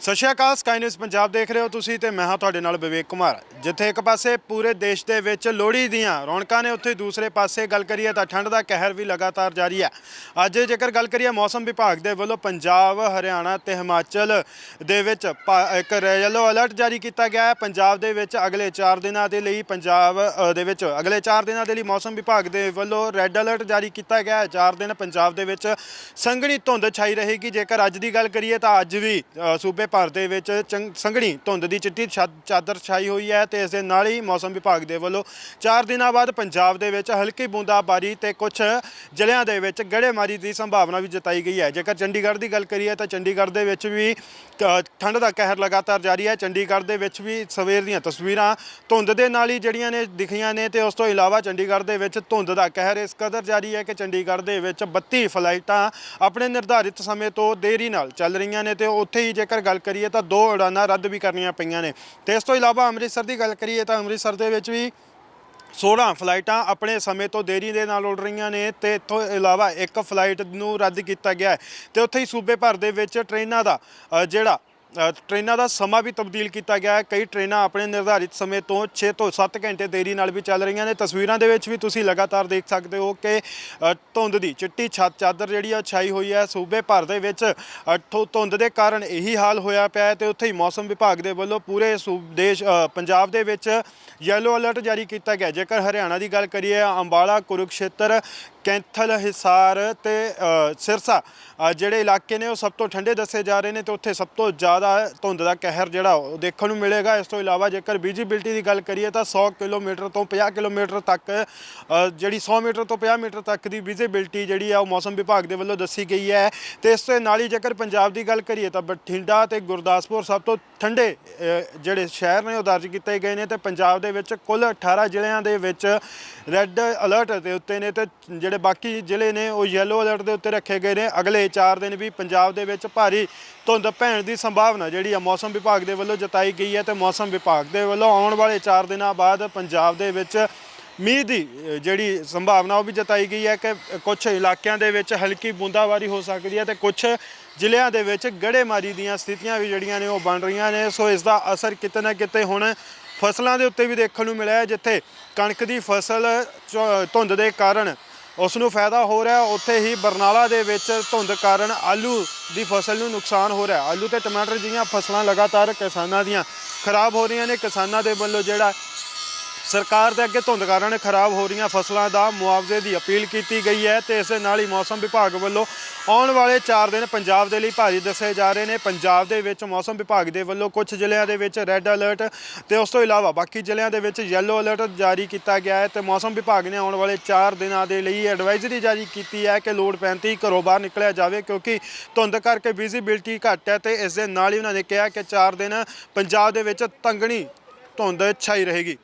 ਸਤਿ ਸ਼੍ਰੀ ਅਕਾਲ ਸਕਾਈ ਨਿਊਜ਼ ਪੰਜਾਬ ਦੇਖ ਰਹੇ ਹੋ ਤੁਸੀਂ ਤੇ ਮੈਂ ਹਾਂ ਤੁਹਾਡੇ ਨਾਲ ਵਿਵੇਕ ਕੁਮਾਰ। ਜਿੱਥੇ ਇੱਕ ਪਾਸੇ ਪੂਰੇ ਦੇਸ਼ ਦੇ ਵਿੱਚ ਲੋਹੜੀ ਦੀਆਂ ਰੌਣਕਾਂ ਨੇ, ਉੱਥੇ ਦੂਸਰੇ ਪਾਸੇ ਗੱਲ ਕਰੀਏ ਤਾਂ ਠੰਡ ਦਾ ਕਹਿਰ ਵੀ ਲਗਾਤਾਰ ਜਾਰੀ ਹੈ। ਅੱਜ ਜੇਕਰ ਗੱਲ ਕਰੀਏ ਮੌਸਮ ਵਿਭਾਗ ਦੇ ਵੱਲੋਂ ਪੰਜਾਬ, ਹਰਿਆਣਾ ਤੇ ਹਿਮਾਚਲ ਦੇ ਵਿੱਚ ਪਾ- ਇੱਕ ਯੈਲੋ ਅਲਰਟ ਜਾਰੀ ਕੀਤਾ ਗਿਆ ਹੈ। ਪੰਜਾਬ ਦੇ ਵਿੱਚ ਅਗਲੇ 4 ਦਿਨਾਂ ਦੇ ਲਈ ਪੰਜਾਬ ਦੇ ਵਿੱਚ ਅਗਲੇ 4 ਦਿਨਾਂ ਦੇ ਲਈ ਮੌਸਮ ਵਿਭਾਗ ਦੇ ਵੱਲੋਂ ਰੈੱਡ ਅਲਰਟ ਜਾਰੀ ਕੀਤਾ ਗਿਆ ਹੈ। 4 ਦਿਨ ਪੰਜਾਬ ਦੇ ਵਿੱਚ ਸੰਘਣੀ ਧੁੰਦ ਛਾਈ ਰਹੇਗੀ। ਜੇਕਰ ਅੱਜ ਦੀ ਗੱਲ ਕਰੀਏ ਤਾਂ ਅੱਜ ਵੀ ਸੂਬੇ ਭਰ ਦੇ ਵਿੱਚ ਚੰਗ- ਸੰਘਣੀ ਧੁੰਦ ਦੀ ਚਿੱਟੀ ਛਾ- ਚਾਦਰ ਛਾਈ ਹੋਈ ਹੈ ਤੇ ਇਸ ਦੇ ਨਾਲ ਹੀ ਮੌਸਮ ਵਿਭਾਗ ਦੇ ਵੱਲੋਂ 4 ਦਿਨਾਂ ਬਾਅਦ ਪੰਜਾਬ ਦੇ ਵਿੱਚ ਹਲਕੀ ਬੂੰਦਾਬਾਰੀ ਤੇ ਕੁਝ ਜ਼ਿਲ੍ਹਿਆਂ ਦੇ ਵਿੱਚ ਗੜੇਮਾਰੀ ਦੀ ਸੰਭਾਵਨਾ ਵੀ ਜਤਾਈ ਗਈ ਹੈ। ਜੇਕਰ ਚੰਡੀਗੜ੍ਹ ਦੀ ਗੱਲ ਕਰੀਏ ਤਾਂ ਚੰਡੀਗੜ੍ਹ ਦੇ ਵਿੱਚ ਵੀ ਠੰਡ ਦਾ ਕਹਿਰ ਲਗਾਤਾਰ ਜਾਰੀ ਹੈ। ਚੰਡੀਗੜ੍ਹ ਦੇ ਵਿੱਚ ਵੀ ਸਵੇਰ ਦੀਆਂ ਤਸਵੀਰਾਂ ਧੁੰਦ ਦੇ ਨਾਲ ਹੀ ਜਿਹੜੀਆਂ ਨੇ ਦਿਖੀਆਂ ਨੇ ਤੇ ਉਸ ਤੋਂ ਇਲਾਵਾ ਚੰਡੀਗੜ੍ਹ ਦੇ ਵਿੱਚ ਧੁੰਦ ਦਾ ਕਹਿਰ ਇਸ ਕਦਰ ਜਾਰੀ ਹੈ ਕਿ ਚੰਡੀਗੜ੍ਹ ਦੇ ਵਿੱਚ 32 ਫਲਾਈਟਾਂ ਆਪਣੇ ਨਿਰਧਾਰਿਤ ਸਮੇਂ ਤੋਂ ਦੇਰੀ ਨਾਲ ਚੱਲ ਰਹੀਆਂ ਨੇ ਤੇ ਉੱਥੇ ਹੀ ਜੇਕਰ ਗੱਲ ਕਰੀਏ ਤਾਂ ਦੋ ਉਡਾਨਾਂ ਰੱਦ ਵੀ ਕਰਨੀਆਂ ਪਈਆਂ ਨੇ। ਤੇ ਇਸ ਤੋਂ ਇਲਾਵਾ ਅੰਮ੍ਰਿਤਸਰ ਦੀ ਗੱਲ ਕਰੀਏ ਤਾਂ ਅੰਮ੍ਰਿਤਸਰ ਦੇ ਵਿੱਚ ਵੀ 16 ਫਲਾਈਟਾਂ ਆਪਣੇ ਸਮੇਂ ਤੋਂ ਦੇਰੀ ਦੇ ਨਾਲ ਉੱਡ ਰਹੀਆਂ ਨੇ ਤੇ ਇਥੋਂ ਇਲਾਵਾ ਇੱਕ ਫਲਾਈਟ ਨੂੰ ਰੱਦ ਕੀਤਾ ਗਿਆ ਹੈ। ਤੇ ਉੱਥੇ ਹੀ ਸੂਬੇ ਭਰ ਦੇ ਵਿੱਚ ਟ੍ਰੇਨਾਂ ਦਾ ਜਿਹੜਾ ਟ੍ਰੇਨਾਂ ਦਾ ਸਮਾਂ ਵੀ ਤਬਦੀਲ ਕੀਤਾ ਗਿਆ ਹੈ। ਕਈ ਟ੍ਰੇਨਾਂ ਆਪਣੇ ਨਿਰਧਾਰਿਤ ਸਮੇਂ ਤੋਂ 6 ਤੋਂ 7 ਘੰਟੇ ਦੇਰੀ ਨਾਲ ਵੀ ਚੱਲ ਰਹੀਆਂ ਨੇ। ਤਸਵੀਰਾਂ ਦੇ ਵਿੱਚ ਵੀ ਤੁਸੀਂ ਲਗਾਤਾਰ ਦੇਖ ਸਕਦੇ ਹੋ ਕਿ ਧੁੰਦ ਦੀ ਚਿੱਟੀ ਛੱਤ ਚਾਦਰ ਜਿਹੜੀ ਆ ਛਾਈ ਹੋਈ ਹੈ। ਸੂਬੇ ਭਰ ਦੇ ਵਿੱਚ ਅ, ਧੁੰਦ ਦੇ ਕਾਰਨ ਇਹੀ ਹਾਲ ਹੋਇਆ ਪਿਆ ਹੈ ਤੇ ਉੱਥੇ ਹੀ ਮੌਸਮ ਵਿਭਾਗ ਦੇ ਵੱਲੋਂ ਪੂਰੇ ਸੂਬ ਦੇਸ਼ ਪੰਜਾਬ ਦੇ ਵਿੱਚ ਯੈਲੋ ਅਲਰਟ ਜਾਰੀ ਕੀਤਾ ਗਿਆ ਜੇਕਰ ਹਰਿਆਣਾ ਦੀ ਗੱਲ ਕਰੀਏ ਅੰਬਾਲਾ ਕੁਰੂਕਸ਼ੇਤਰ ਕੈਂਥਲ, ਹਿਸਾਰ ਤੇ ਸਿਰਸਾ। ਜਿਹੜੇ ਇਲਾਕੇ ਨੇ ਉਹ ਸਭ ਤੋਂ ਠੰਡੇ ਦੱਸੇ ਜਾ ਰਹੇ ਨੇ ਤੇ ਉੱਥੇ ਸਭ ਤੋਂ ਜ਼ਿਆਦਾ ਧੁੰਦ ਦਾ ਕਹਿਰ ਜਿਹੜਾ ਉਹ ਦੇਖਣ ਨੂੰ ਮਿਲੇਗਾ। ਇਸ ਤੋਂ ਇਲਾਵਾ ਜੇਕਰ ਵਿਜੀਬਿਲਟੀ ਦੀ ਗੱਲ ਕਰੀਏ ਤਾਂ 100 ਕਿਲੋਮੀਟਰ ਤੋਂ 50 ਕਿਲੋਮੀਟਰ ਤੱਕ ਜਿਹੜੀ 100 ਮੀਟਰ ਤੋਂ 50 ਮੀਟਰ ਤੱਕ ਦੀ ਵਿਜੀਬਿਲਟੀ ਜਿਹੜੀ ਆ ਉਹ ਮੌਸਮ ਵਿਭਾਗ ਦੇ ਵੱਲੋਂ ਦੱਸੀ ਗਈ ਹੈ। ਤੇ ਇਸ ਦੇ ਨਾਲ ਹੀ ਜੇਕਰ ਪੰਜਾਬ ਦੀ ਗੱਲ ਕਰੀਏ ਤਾਂ ਬਠਿੰਡਾ ਤੇ ਗੁਰਦਾਸਪੁਰ ਸਭ ਤੋਂ ਠੰਡੇ ਜਿਹੜੇ ਸ਼ਹਿਰ ਨੇ ਉਹ ਦਰਜ ਕੀਤੇ ਗਏ ਨੇ ਤੇ ਪੰਜਾਬ ਦੇ ਵਿੱਚ ਕੁੱਲ 18 ਜ਼ਿਲ੍ਹਿਆਂ ਦੇ ਵਿੱਚ ਰੈੱਡ ਅਲਰਟ ਦੇ ਉੱਤੇ ਨੇ ਤੇ ਜਿਹੜੇ ਬਾਕੀ ਜ਼ਿਲ੍ਹੇ ਨੇ ਉਹ ਯੈਲੋ ਅਲਰਟ ਦੇ ਉੱਤੇ ਰੱਖੇ ਗਏ ਨੇ। ਅਗਲੇ 4 ਦਿਨ ਵੀ ਪੰਜਾਬ ਦੇ ਵਿੱਚ ਭਾਰੀ ਧੁੰਦ ਪੈਣ ਦੀ ਸੰਭਾਵਨਾ ਜਿਹੜੀ ਆ ਮੌਸਮ ਵਿਭਾਗ ਦੇ ਵੱਲੋਂ ਜਤਾਈ ਗਈ ਹੈ ਤੇ ਮੌਸਮ ਵਿਭਾਗ ਦੇ ਵੱਲੋਂ ਆਉਣ ਵਾਲੇ 4 ਦਿਨਾਂ ਬਾਅਦ ਪੰਜਾਬ ਦੇ ਵਿੱਚ ਮੀਂਹ ਦੀ ਜਿਹੜੀ ਸੰਭਾਵਨਾ ਉਹ ਵੀ ਜਤਾਈ ਗਈ ਹੈ ਕਿ ਕੁਝ ਇਲਾਕਿਆਂ ਦੇ ਵਿੱਚ ਹਲਕੀ ਬੂੰਦਾਬਾਰੀ ਹੋ ਸਕਦੀ ਹੈ ਤੇ ਕੁਝ ਜ਼ਿਲ੍ਹਿਆਂ ਦੇ ਵਿੱਚ ਗੜੇਮਾਰੀ ਦੀਆਂ ਸਥਿਤੀਆਂ ਵੀ ਜਿਹੜੀਆਂ ਨੇ ਉਹ ਬਣ ਰਹੀਆਂ ਨੇ। ਸੋ ਇਸ ਦਾ ਅਸਰ ਕਿਤੇ ਨਾ ਕਿਤੇ ਹੁਣ ਫਸਲਾਂ ਦੇ ਉੱਤੇ ਵੀ ਦੇਖਣ ਨੂੰ ਮਿਲਿਆ ਜਿੱਥੇ ਕਣਕ ਦੀ ਫਸਲ ਚੋ- ਧੁੰਦ ਦੇ ਕਾਰਨ ਉਸ ਨੂੰ ਫਾਇਦਾ ਹੋ ਰਿਹਾ ਉੱਥੇ ਹੀ ਬਰਨਾਲਾ ਦੇ ਵਿੱਚ ਧੁੰਦ ਕਾਰਨ ਆਲੂ ਦੀ ਫਸਲ ਨੂੰ ਨੁਕਸਾਨ ਹੋ ਰਿਹਾ ਆਲੂ ਤੇ ਟਮਾਟਰ ਦੀਆਂ ਫਸਲਾਂ ਲਗਾਤਾਰ ਕਿਸਾਨਾਂ ਦੀਆਂ ਖਰਾਬ ਹੋ ਰਹੀਆਂ ਨੇ। ਕਿਸਾਨਾਂ ਦੇ ਵੱਲੋਂ ਜਿਹੜਾ ਸਰਕਾਰ ਦੇ ਅੱਗੇ ਧੁੰਦ ਕਾਰਨ ਖਰਾਬ ਹੋ ਰਹੀਆਂ ਫਸਲਾਂ ਦਾ ਮੁਆਵਜ਼ੇ ਦੀ ਅਪੀਲ ਕੀਤੀ ਗਈ ਹੈ ਤੇ ਇਸ ਦੇ ਨਾਲ ਹੀ ਮੌਸਮ ਵਿਭਾਗ ਵੱਲੋਂ ਆਉਣ ਵਾਲੇ 4 ਦਿਨ ਪੰਜਾਬ ਦੇ ਲਈ ਭਾਰੀ ਦੱਸੇ ਜਾ ਰਹੇ ਨੇ। ਪੰਜਾਬ ਦੇ ਵਿੱਚ ਮੌਸਮ ਵਿਭਾਗ ਦੇ ਵੱਲੋਂ ਕੁਝ ਜ਼ਿਲ੍ਹਿਆਂ ਦੇ ਵਿੱਚ ਰੈੱਡ ਅਲਰਟ ਤੇ ਉਸ ਤੋਂ ਇਲਾਵਾ ਬਾਕੀ ਜ਼ਿਲ੍ਹਿਆਂ ਦੇ ਵਿੱਚ ਯੈਲੋ ਅਲਰਟ ਜਾਰੀ ਕੀਤਾ ਗਿਆ ਹੈ ਤੇ ਮੌਸਮ ਵਿਭਾਗ ਨੇ ਆਉਣ ਵਾਲੇ 4 ਦਿਨਾਂ ਦੇ ਲਈ ਐਡਵਾਈਜ਼ਰੀ ਜਾਰੀ ਕੀਤੀ ਹੈ ਕਿ ਲੋੜ ਪੈਣ ਤੇ ਘਰੋਂ ਬਾਹਰ ਨਿਕਲਿਆ ਜਾਵੇ ਕਿਉਂਕਿ ਧੁੰਦ ਕਰਕੇ ਵਿਜ਼ਿਬਿਲਟੀ ਘੱਟ ਹੈ ਤੇ ਇਸ ਦੇ ਨਾਲ ਹੀ ਉਹਨਾਂ ਨੇ ਕਿਹਾ ਕਿ 4 ਦਿਨ ਪੰਜਾਬ ਦੇ ਵਿੱਚ ਤੰਗਣੀ ਧੁੰਦ ਛਾਈ ਰਹੇਗੀ।